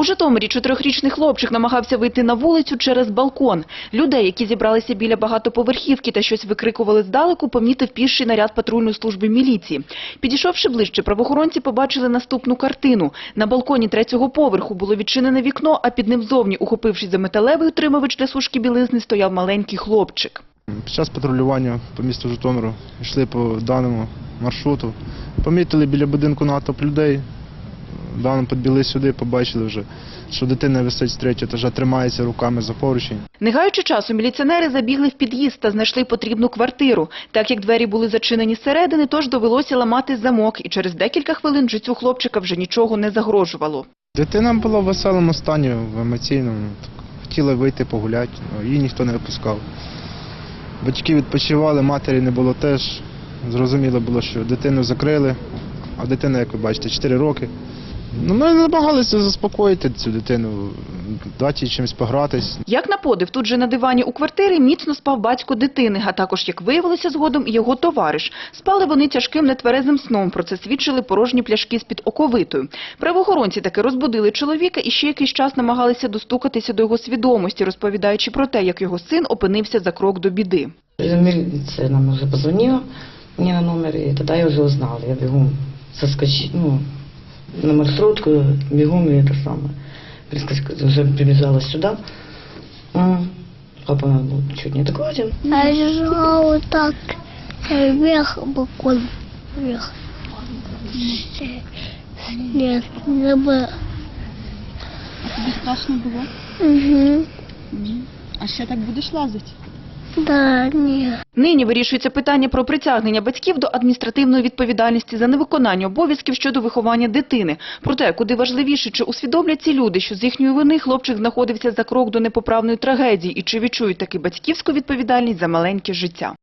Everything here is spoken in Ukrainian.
У Житомирі чотирьохрічний хлопчик намагався вийти на вулицю через балкон. Людей, які зібралися біля багатоповерхівки та щось викрикували здалеку, помітив піший наряд патрульної служби міліції. Підійшовши ближче, правоохоронці побачили наступну картину. На балконі третього поверху було відчинене вікно, а під ним зовні, ухопившись за металевий утримувач для сушки білизни, стояв маленький хлопчик. Під час патрулювання по місту Житомиру йшли по даному маршруту. Помітили біля будинку натовп людей. Даним підбіли сюди, побачили вже, що дитина висить з третього етажа, тримається руками за поручень. Не гаючи часу, міліціонери забігли в під'їзд та знайшли потрібну квартиру. Так як двері були зачинені зсередини, тож довелося ламати замок, і через декілька хвилин життю хлопчика вже нічого не загрожувало. Дитина була в веселому стані, в емоційному. Хотіла вийти погуляти, її ніхто не випускав. Батьки відпочивали, матері не було теж. Зрозуміло було, що дитину закрили, а дитина, як ви бачите, 4 роки. Ну, ми намагалися заспокоїти цю дитину, дати їй чимось погратись. Як на подив, тут же на дивані у квартирі міцно спав батько дитини, а також, як виявилося згодом, його товариш. Спали вони тяжким нетверезим сном, про це свідчили порожні пляшки з-під оковитою. Правоохоронці таки розбудили чоловіка і ще якийсь час намагалися достукатися до його свідомості, розповідаючи про те, як його син опинився за крок до біди. Милиция нам уже позвонила мне на номер, и тогда я уже узнала. Я бегом соскочила, ну, на маршрутку, бегом и это самое. Уже прибежала сюда. Папа был чуть не адекватен. А я лежала вот так вверх, боком вверх. Нет, не было. Тобі страшно було? Угу. А ще так будеш лазити? Да, ні. Нині вирішується питання про притягнення батьків до адміністративної відповідальності за невиконання обов'язків щодо виховання дитини. Проте, куди важливіше, чи усвідомлять ці люди, що з їхньої вини хлопчик знаходився за крок до непоправної трагедії і чи відчують таки батьківську відповідальність за маленьке життя.